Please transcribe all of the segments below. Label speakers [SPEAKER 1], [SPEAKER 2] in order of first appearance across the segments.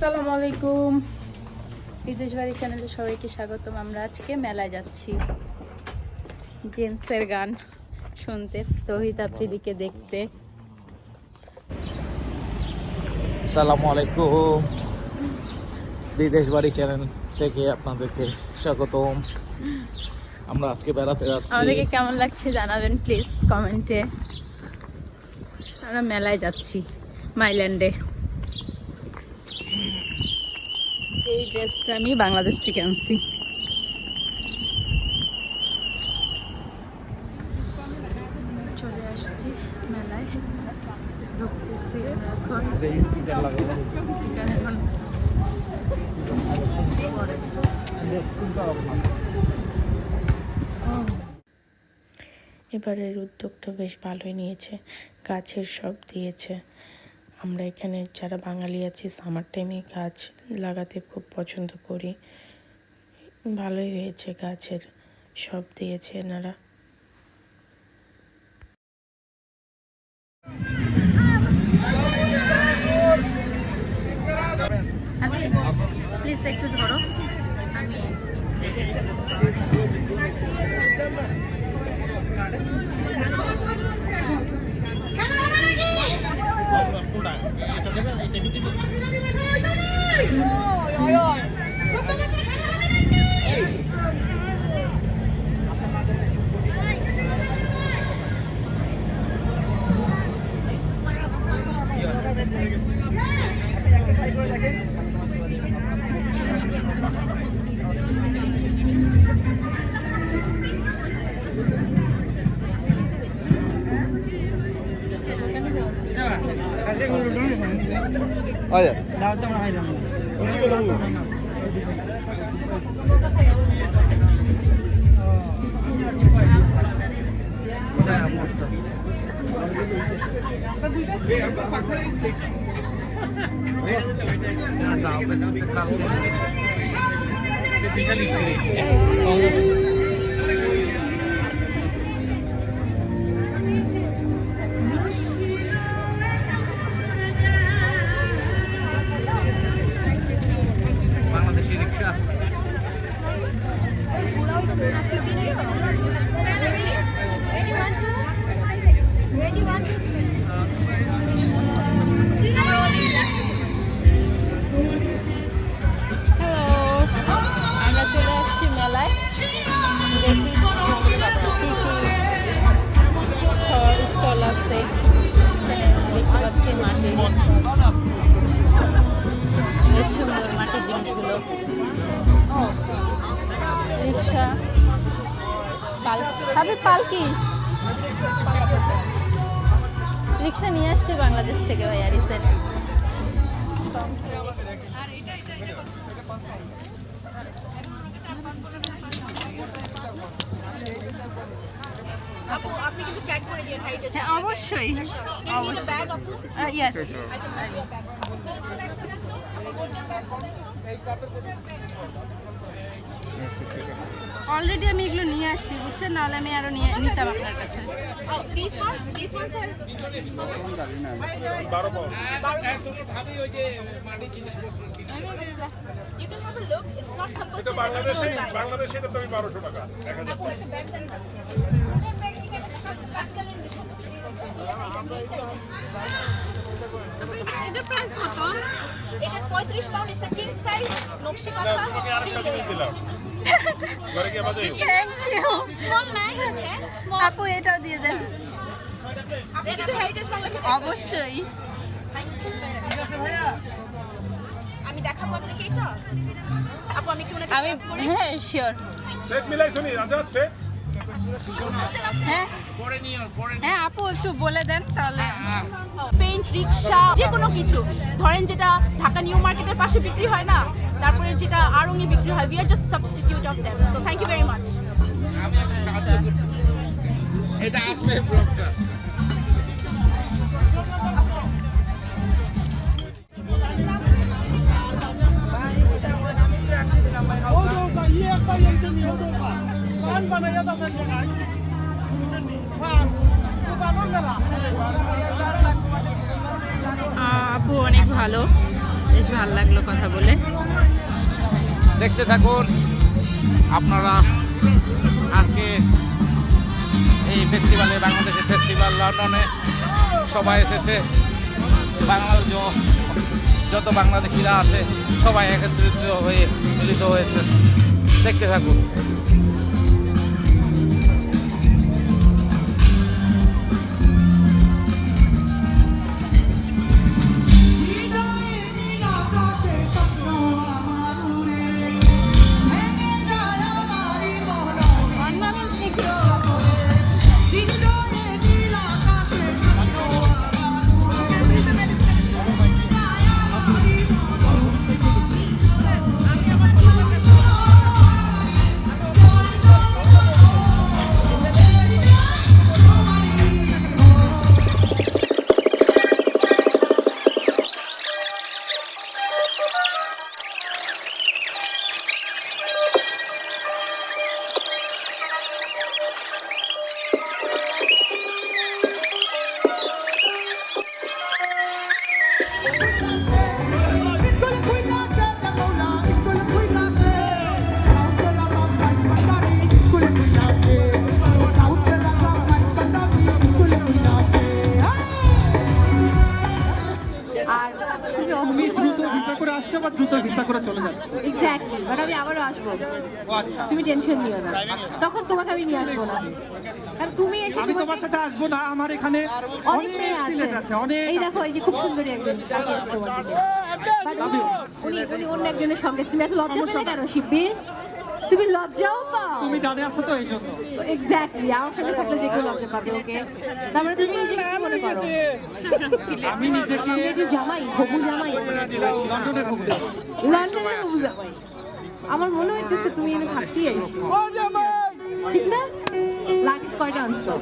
[SPEAKER 1] আসসালামু আলাইকুম। বিদেশ বাড়ি চ্যানেলে সবাইকে স্বাগতম। আমরা আজকে মেলায় যাচ্ছি। জেন্টসের গান শুনতে তহিদ আফ্রিদিকে দেখতে।
[SPEAKER 2] আসসালামু আলাইকুম। বিদেশ বাড়ি চ্যানেল থেকে আপনাদেরকে স্বাগতম। আমরা আজকে বেড়াতে যাচ্ছি।
[SPEAKER 1] আমাদেরকে কেমন লাগছে জানাবেন প্লিজ কমেন্টে। আমরা মেলায় যাচ্ছি মাইল্যান্ডে। এই ড্রেসটা আমি বাংলাদেশ থেকে আনছি। চলে আসছি মেলায়। এখন।
[SPEAKER 3] এবারের উদ্যোগটা বেশ ভালোই নিয়েছে, গাছের সব দিয়েছে। আমরা এখানে যারা বাঙালি আছি সামার টাইমে গাছ লাগাতে খুব পছন্দ করি ভালোই হয়েছে গাছের সব দিয়েছে এনারা
[SPEAKER 1] একটু ধরো আমি
[SPEAKER 2] বাংলাদেশি
[SPEAKER 1] পালকি রিক্সা নিয়ে আসছে বাংলাদেশ থেকে ভাইয়া রিসেন্ট হ্যাঁ অবশ্যই অবশ্যই ইয়েস অলরেডি আমি এগুলো নিয়ে আসছি বুঝছেন? নাহলে আমি আরও নিয়ে নিতাম আপনার কাছে।
[SPEAKER 4] এটা
[SPEAKER 1] প্রাইস কত?
[SPEAKER 5] এটা 35 pound it's a king size
[SPEAKER 4] nakshi
[SPEAKER 5] kantha
[SPEAKER 4] তোমাকে আরেকটা জিনিস দিলাম। ঘরে গিয়ে বাজে
[SPEAKER 1] থ্যাংক ইউ
[SPEAKER 5] স্মল ম্যান হ্যাঁ small।
[SPEAKER 1] আপু এটাও দিয়ে দেন।
[SPEAKER 5] আপনি কিছু হেরিটেজ বাংলা
[SPEAKER 1] অবশ্যই।
[SPEAKER 5] আমি দেখাবো আপনাকে এটা। আপু আমি কি ওনাকে
[SPEAKER 1] আমি? হ্যাঁ শিওর
[SPEAKER 4] সেট মিলাইছো নি আজাদ সেট?
[SPEAKER 1] হ্যাঁ। হ্যাঁ আপু একটু বলে দেন তাহলে।
[SPEAKER 5] পেইন্ট রিক্সা যে কোনো কিছু। ধরেন যেটা ঢাকা নিউ মার্কেটের পাশে বিক্রি হয় না তারপরে যেটা আড়ঙে বিক্রি হয় we are just substitute of them so thank you very much
[SPEAKER 2] এটা আসবে ব্লগটা।
[SPEAKER 1] আহ, আপু, অনেক ভালো। বেশ ভালো লাগল কথা বলে।
[SPEAKER 2] দেখতে থাকুন, আপনারা আজকে এই ফেস্টিভ্যালে বাংলাদেশের ফেস্টিভ্যাল লন্ডনে সবাই এসেছে। বাংলার যত বাংলাদেশিরা আছে, সবাই একত্রিত হয়ে মিলিত হয়েছে। দেখতে থাকুন।
[SPEAKER 6] Thank you. চলে যাচ্ছ
[SPEAKER 7] এক্স্যাক্টলি বাট আমি আবারও আসব।
[SPEAKER 6] ও আচ্ছা।
[SPEAKER 7] তুমি টেনশন নিও না। তখন তোমাকে আমি নিয়ে আসব না। কারণ তুমি এসে
[SPEAKER 6] আমি তোমার সাথে আসব না। আমার এখানে
[SPEAKER 7] অনেক
[SPEAKER 6] সিলেট আছে। অনেক
[SPEAKER 7] এই দেখো এই যে খুব সুন্দরী একজন উনি উনি অন্য একজনের সঙ্গে। তুমি এত লজ্জা পেলে কেন? শিববির? তুমি লজ্জাও পাও।
[SPEAKER 6] তুমি ডানে আছো তো এই জন্য
[SPEAKER 7] এক্স্যাক্টলি আমার সঙ্গে থাকলে যে কেউ লজ্জা পাবে ওকে? তারপরে তুমি নিজেকে কি মনে করো?
[SPEAKER 6] আমি নিজেকে
[SPEAKER 7] সিলেটি জামাই হবু জামাই।
[SPEAKER 6] লন্ডনে ঘুরতে
[SPEAKER 7] লন্ডনে হবু জামাই। আমার মনে হইতেছে তুমি এনে থাকতেই আইছো। ঠিক না? লাগেজ কয়টা আনছো?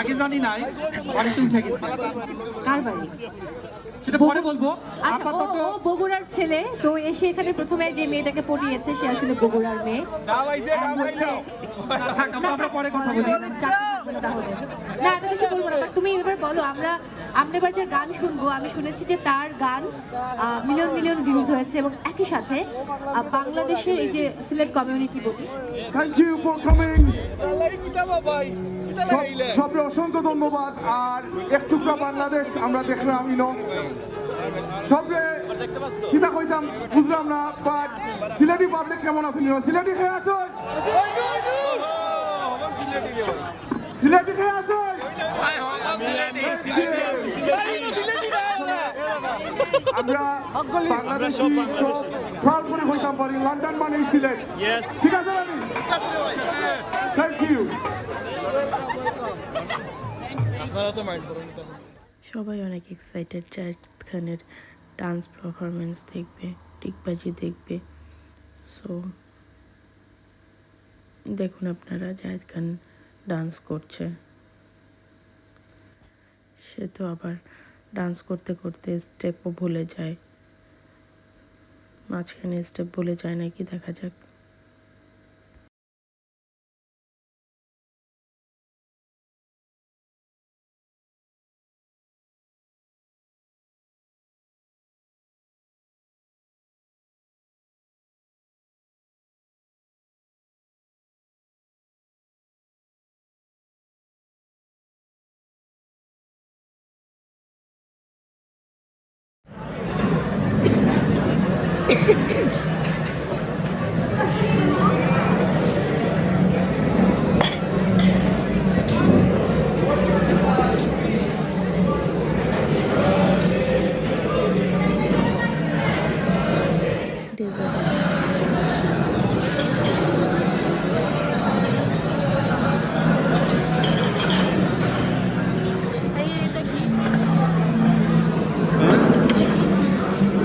[SPEAKER 6] আগে জানি নাই বাড়িতে উঠে গেছি।
[SPEAKER 7] কার বাড়ি?
[SPEAKER 6] সেটা পরে বলব।
[SPEAKER 7] আচ্ছা
[SPEAKER 6] আপাতত
[SPEAKER 7] বগুড়ার ছেলে। তো এসে এখানে প্রথমে যে মেয়েটাকে পটিয়েছে সে আসলে বগুড়ার মেয়ে।
[SPEAKER 6] আমরা পরে কথা বলি।
[SPEAKER 7] না এত কিছু বলব না তুমি এবার বলো আমরা আমরা এবার যে গান শুনব আমি শুনেছি যে তার গান মিলিয়ন মিলিয়ন ভিউজ হয়েছে এবং একই সাথে বাংলাদেশের এই যে সিলেট কমিউনিটি বলি
[SPEAKER 4] থ্যাংক ইউ ফর কামিং সবরে অসংখ্য ধন্যবাদ। আর এক টুকরা বাংলাদেশ আমরা দেখলাম ইনো সবরে কিতা কইতাম, বুঝলাম না বাট সিলেটি পাবলিক কেমন আছে নিও সিলেটি খেয়ে আছো সিলেটি খেয়ে আছো আমরা বাংলাদেশি সব পারি লন্ডন মানে সিলেট। ঠিক আছে
[SPEAKER 3] সবাই অনেক এক্সাইটেড জাহিদ খানের ডান্স পারফরমেন্স দেখবে টিকবাজি দেখবে। সো দেখুন আপনারা জাহিদ খান ডান্স করছে। সে তো আবার ডান্স করতে করতে স্টেপও ভুলে যায়। মাঝখানে স্টেপ ভুলে যায় নাকি দেখা যাক।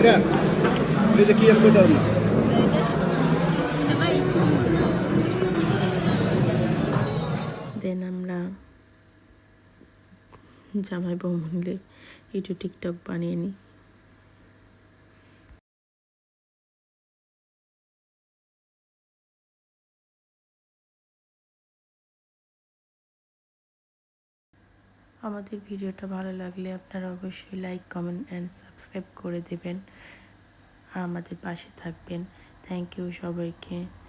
[SPEAKER 4] Olha. না
[SPEAKER 3] দেন আমরা জামাই বউ মিলে একটু টিকটক বানিয়ে নিই। আমাদের ভিডিওটা ভালো লাগলে আপনারা অবশ্যই লাইক কমেন্ট অ্যান্ড সাবস্ক্রাইব করে দেবেন। আমাদের পাশে থাকবেন। থ্যাংক ইউ সবাইকে।